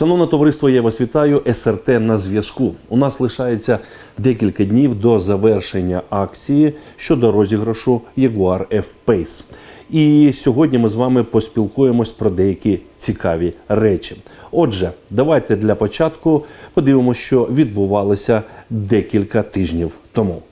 Шановне товариство, я вас вітаю. СРТ на зв'язку. У нас лишається декілька днів до завершення акції щодо розіграшу Jaguar F-Pace. І сьогодні ми з вами поспілкуємось про деякі цікаві речі. Отже, давайте для початку подивимося, що відбувалося декілька тижнів тому.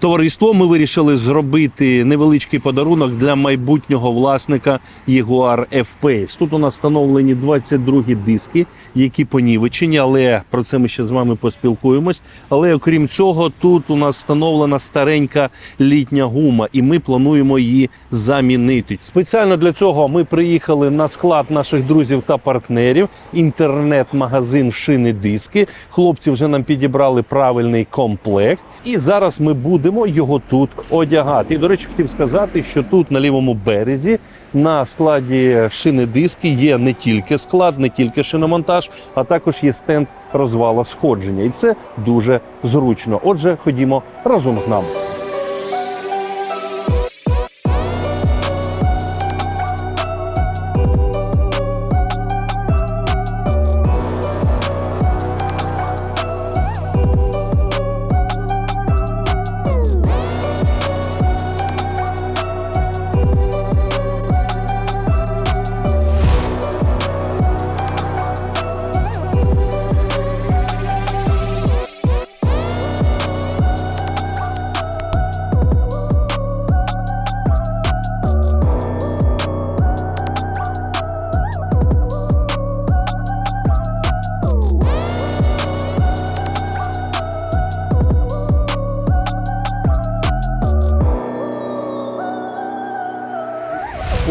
Товариство, ми вирішили зробити невеличкий подарунок для майбутнього власника Jaguar F-Pace. Тут у нас встановлені 22 диски, які понівечені, але про це ми ще з вами поспілкуємось. Але окрім цього, тут у нас встановлена старенька літня гума, і ми плануємо її замінити. Спеціально для цього ми приїхали на склад наших друзів та партнерів, інтернет-магазин шини диски. Хлопці вже нам підібрали правильний комплект, і зараз ми будемо його тут одягати. І до речі, хотів сказати, що тут на лівому березі на складі шини диски є не тільки склад, не тільки шиномонтаж, а також є стенд розвала сходження. І це дуже зручно. Отже, ходімо разом з нами.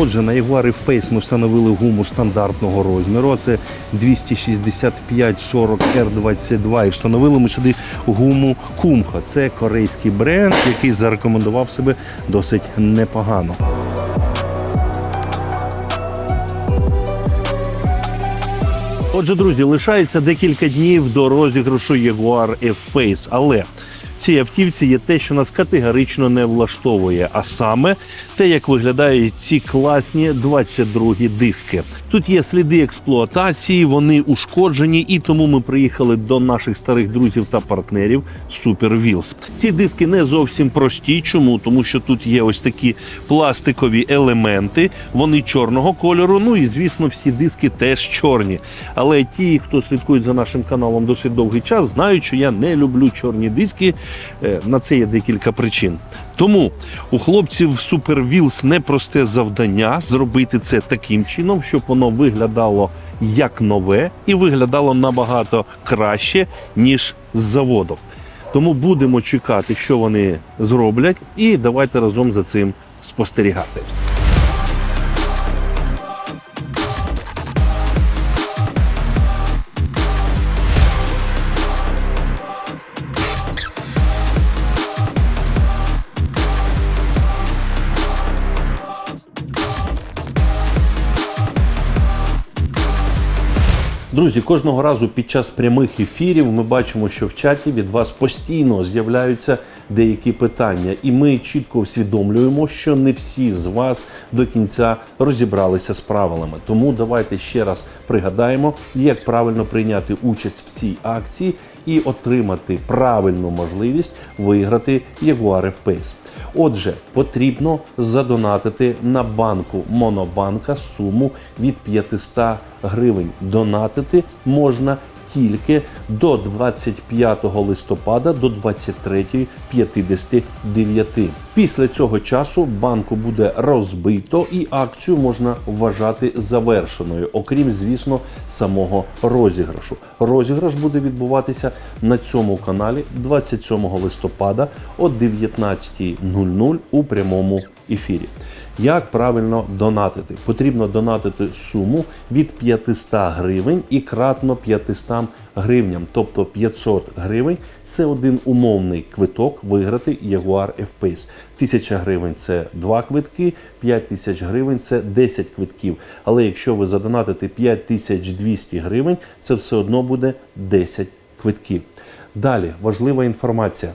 Отже, на Jaguar F-Pace ми встановили гуму стандартного розміру. Це 265-40 R22. І встановили ми сюди гуму Kumha. Це корейський бренд, який зарекомендував себе досить непогано. Отже, друзі, лишається декілька днів до розіграшу Jaguar F-Pace, але цій автівці є те, що нас категорично не влаштовує, а саме те, як виглядають ці класні 22 диски. Тут є сліди експлуатації, вони ушкоджені, і тому ми приїхали до наших старих друзів та партнерів Super Wheels. Ці диски не зовсім прості. Чому? Тому що тут є ось такі пластикові елементи, вони чорного кольору. Ну і звісно, всі диски теж чорні. Але ті, хто слідкують за нашим каналом досить довгий час, знають, що я не люблю чорні диски. Е, На це є декілька причин. Тому у хлопців Wheels непросте завдання зробити це таким чином, щоб воно виглядало як нове і виглядало набагато краще, ніж з заводу. Тому будемо чекати, що вони зроблять, і давайте разом за цим спостерігати. Друзі, кожного разу під час прямих ефірів ми бачимо, що в чаті від вас постійно з'являються деякі питання, і ми чітко усвідомлюємо, що не всі з вас до кінця розібралися з правилами. Тому давайте ще раз пригадаємо, як правильно прийняти участь в цій акції і отримати правильну можливість виграти Jaguar F-Pace. Отже, потрібно задонатити на банку Монобанка суму від 500 гривень. Донатити можна тільки до 25 листопада до 23.59. Після цього часу банку буде розбито і акцію можна вважати завершеною, окрім, звісно, самого розіграшу. Розіграш буде відбуватися на цьому каналі 27 листопада о 19.00 у прямому ефірі. Як правильно донатити? Потрібно донатити суму від 500 гривень і кратно 500 гривням, тобто 500 гривень це один умовний квиток виграти Jaguar F-Pace. 1000 гривень це 2 квитки, 5000 гривень це 10 квитків. Але якщо ви задонатите 5200 гривень, це все одно буде 10 квитків. Далі важлива інформація.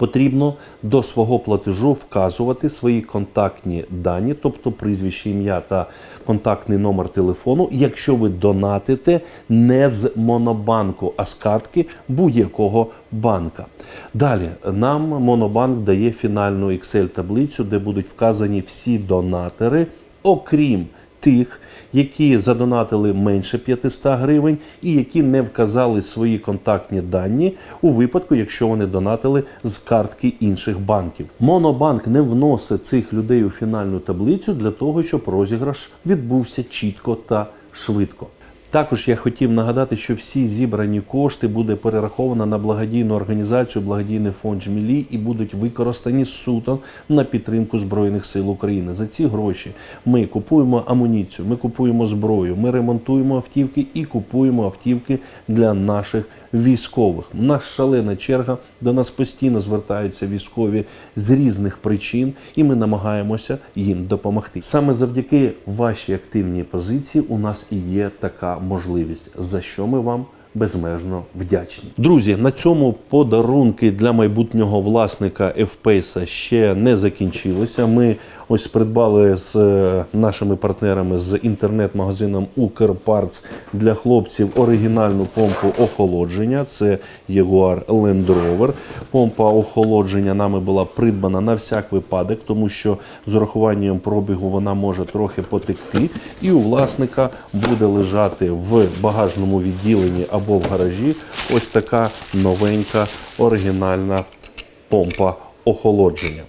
Потрібно до свого платежу вказувати свої контактні дані, тобто прізвище, ім'я та контактний номер телефону, якщо ви донатите не з Монобанку, а з картки будь-якого банка. Далі нам Монобанк дає фінальну Excel-таблицю, де будуть вказані всі донатори, окрім тих, які задонатили менше 500 гривень і які не вказали свої контактні дані у випадку, якщо вони донатили з картки інших банків. Монобанк не вносить цих людей у фінальну таблицю для того, щоб розіграш відбувся чітко та швидко. Також я хотів нагадати, що всі зібрані кошти буде перераховано на благодійну організацію Благодійний фонд Жмілі і будуть використані суто на підтримку Збройних сил України. За ці гроші ми купуємо амуніцію, ми купуємо зброю, ми ремонтуємо автівки і купуємо автівки для наших військових. Нас шалена черга, до нас постійно звертаються військові з різних причин, і ми намагаємося їм допомогти. Саме завдяки вашій активній позиції у нас і є така можливість, за що ми вам. Безмежно вдячні. Друзі, на цьому подарунки для майбутнього власника FPace ще не закінчилися. Ми ось придбали з е, нашими партнерами з інтернет-магазином Укрпарц для хлопців оригінальну помпу охолодження. Це Jaguar Land Rover. Помпа охолодження нами була придбана на всяк випадок, тому що з урахуванням пробігу вона може трохи потекти, і у власника буде лежати в багажному відділенні або в гаражі ось така новенька оригінальна помпа охолодження.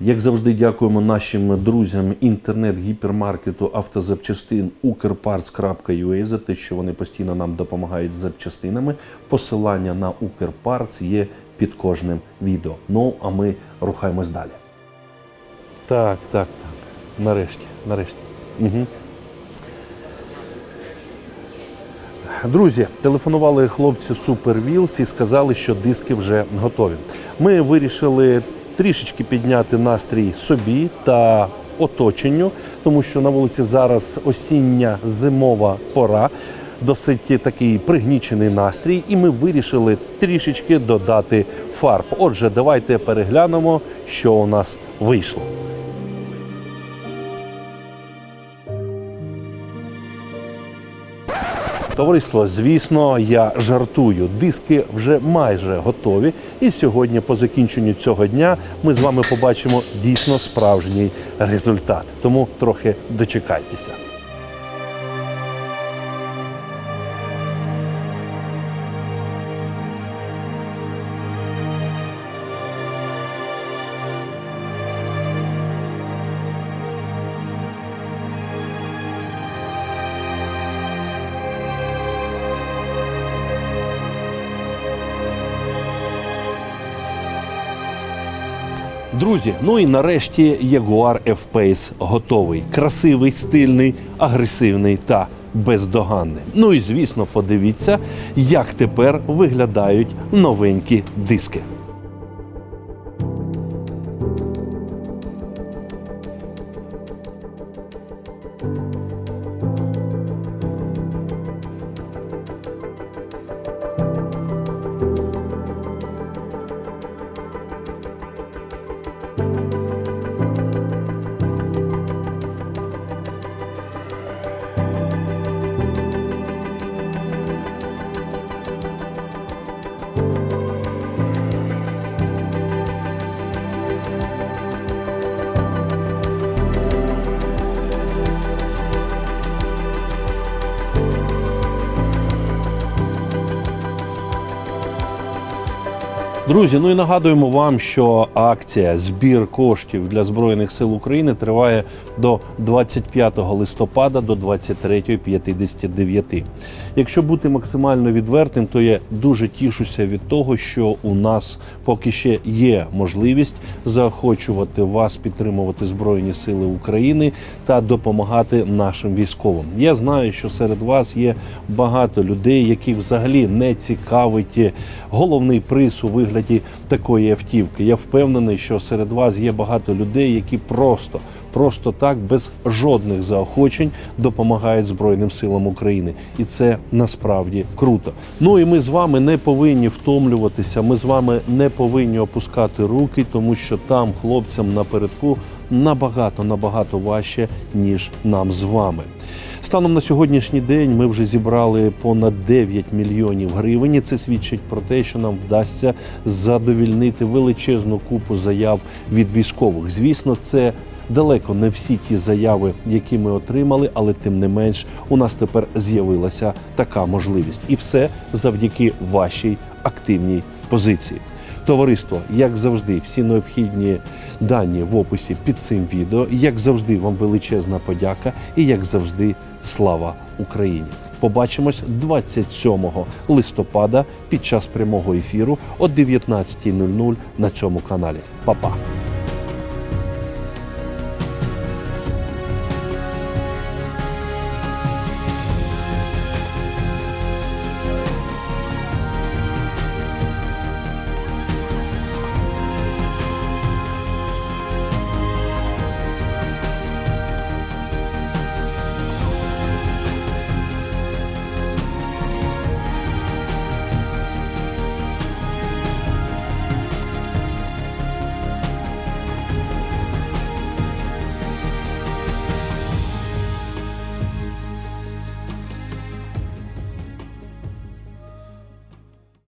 Як завжди, дякуємо нашим друзям інтернет-гіпермаркету автозапчастин Укрпарц.ua за те, що вони постійно нам допомагають з запчастинами. Посилання на Укрпарц є під кожним відео. Ну а ми рухаємось далі. Так, так, так. Нарешті, нарешті. Угу. Друзі, телефонували хлопці Super Wheels і сказали, що диски вже готові. Ми вирішили трішечки підняти настрій собі та оточенню, тому що на вулиці зараз осіння зимова пора. Досить такий пригнічений настрій, і ми вирішили трішечки додати фарб. Отже, давайте переглянемо, що у нас вийшло. Товариство, звісно, я жартую. Диски вже майже готові. І сьогодні, по закінченню цього дня, ми з вами побачимо дійсно справжній результат. Тому трохи дочекайтеся. Друзі, ну і нарешті Jaguar F-Pace готовий. Красивий, стильний, агресивний та бездоганний. Ну і звісно, подивіться, як тепер виглядають новенькі диски. Друзі, ну і нагадуємо вам, що акція збір коштів для збройних сил України триває до 25 листопада до 23.59. Якщо бути максимально відвертим, то я дуже тішуся від того, що у нас поки ще є можливість заохочувати вас підтримувати збройні сили України та допомагати нашим військовим. Я знаю, що серед вас є багато людей, яких взагалі не цікавить головний приз у вигляді вигляді такої автівки. Я впевнений, що серед вас є багато людей, які просто, просто так, без жодних заохочень допомагають Збройним силам України, і це насправді круто. Ну і ми з вами не повинні втомлюватися. Ми з вами не повинні опускати руки, тому що там хлопцям напередку набагато набагато важче ніж нам з вами. Станом на сьогоднішній день ми вже зібрали понад 9 мільйонів гривень. І Це свідчить про те, що нам вдасться задовільнити величезну купу заяв від військових. Звісно, це далеко не всі ті заяви, які ми отримали, але тим не менш у нас тепер з'явилася така можливість, і все завдяки вашій активній позиції. Товариство, як завжди, всі необхідні дані в описі під цим відео. Як завжди, вам величезна подяка і як завжди, слава Україні! Побачимось 27 листопада під час прямого ефіру о 19.00 на цьому каналі. Па-па!